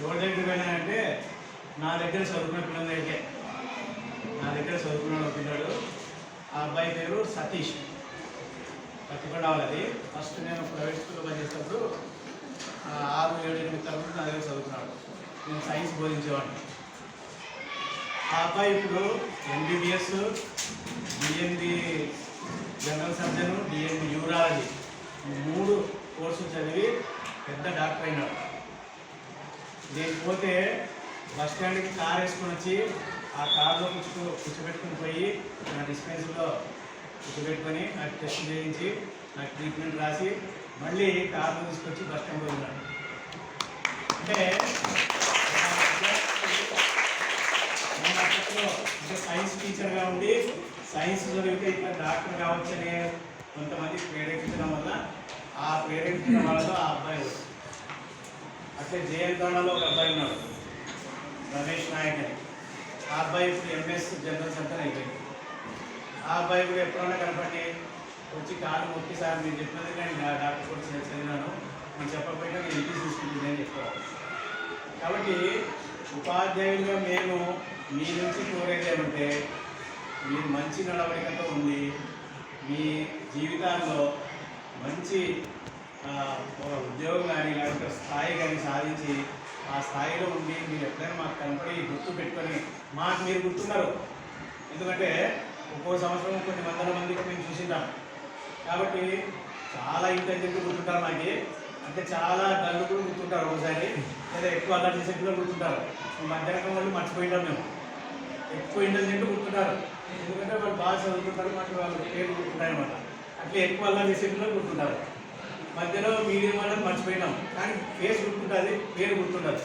ఎవరి దగ్గరికి వెళ్ళానంటే నా దగ్గర చదువుకున్న పిల్లల దగ్గరే నా దగ్గర చదువుకున్నాడు పిల్లడు ఆ అబ్బాయి పేరు సతీష్. పత్తికొండ వాళ్ళది. ఫస్ట్ నేను ప్రైవేట్ స్కూల్లో పనిచేసినప్పుడు ఆరు ఏడు ఎనిమిది తరగతి నా దగ్గర చదువుకున్నాడు. నేను సైన్స్ బోధించేవాడిని. ఆ అబ్బాయి ఇప్పుడు MBBS DMD general surgeon DMD urology. మూడు కోర్సులు చదివి పెద్ద డాక్టర్ అయినాడు. నేను పోతే బస్ స్టాండ్కి కార్ వేసుకొని వచ్చి ఆ కార్లో కూర్చో కూర్చోబెట్టుకుని పోయి నా డిస్పెన్సరీలో కూర్చోబెట్టుకొని నాకు టెస్ట్ చేయించి నాకు ట్రీట్మెంట్ రాసి మళ్ళీ కార్లో తీసుకొచ్చి బస్ స్టాండ్లో ఉన్నాడు అంటే నేను అప్పట్లో అంటే సైన్స్ టీచర్గా ఉండి సైన్స్ చదివితే ఇట్లా డాక్టర్ కావచ్చని కొంతమంది ప్రేరేపించడం వల్ల ఆ ప్రేరేపించడం వల్ల ఆ అబ్బాయి అట్లే జయంతోనలో ఒక అబ్బాయి ఉన్నాడు. రమేష్ నాయక్ అని. ఆ అబ్బాయి ఇప్పుడు ఎంఎస్ జనరల్ సెంటర్ అయిపోయింది. ఆ అబ్బాయి కూడా ఎప్పుడన్నా కనపడి వచ్చి కాలు మొక్కి సార్ మీరు చెప్పినది నేను డాక్టర్ కూడా నేను చదివినాను నేను చెప్పకపోయినా నేను ఇంటికి చూసుకుంటుంది అని చెప్పారు కాబట్టి ఉపాధ్యాయులుగా మేము మీ నుంచి కోరేది ఏమంటే మీరు మంచి నడవడికతో ఉండి మీ జీవితాల్లో మంచి ఒక ఉద్యోగం కానీ లేకపోతే స్థాయి కానీ సాధించి ఆ స్థాయిలో ఉండి మీరు ఎప్పుడైనా మాకు కనపడి గుర్తు పెట్టుకొని మాకు మీరు గుర్తున్నారు. ఎందుకంటే ఒక్కో సంవత్సరం కొన్ని వందల మందికి మేము చూసింటాం. కాబట్టి చాలా ఇంటెలిజెంట్ గుర్తుంటారు మాకి. అంటే చాలా డల్లు కూడా గుర్తుంటారు ఒకసారి. లేదా ఎక్కువ అలా చేసే పిల్లలు గుర్తుంటారు. మధ్యాహ్నం వాళ్ళు మర్చిపోయింటాం మేము. ఎక్కువ ఇంటెలిజెంట్ గుర్తుంటారు. ఎందుకంటే వాళ్ళు బాగా చదువుతుంటారు మాకు వాళ్ళు పేరు గుర్తుంటారు అనమాట అట్లా ఎక్కువ అలా చేసే పిల్లలు గుర్తుంటారు. మధ్యలో మీడియం వాళ్ళని మర్చిపోయినాం. కానీ ఫేస్ గుర్తుంటుంది పేరు గుర్తుండదు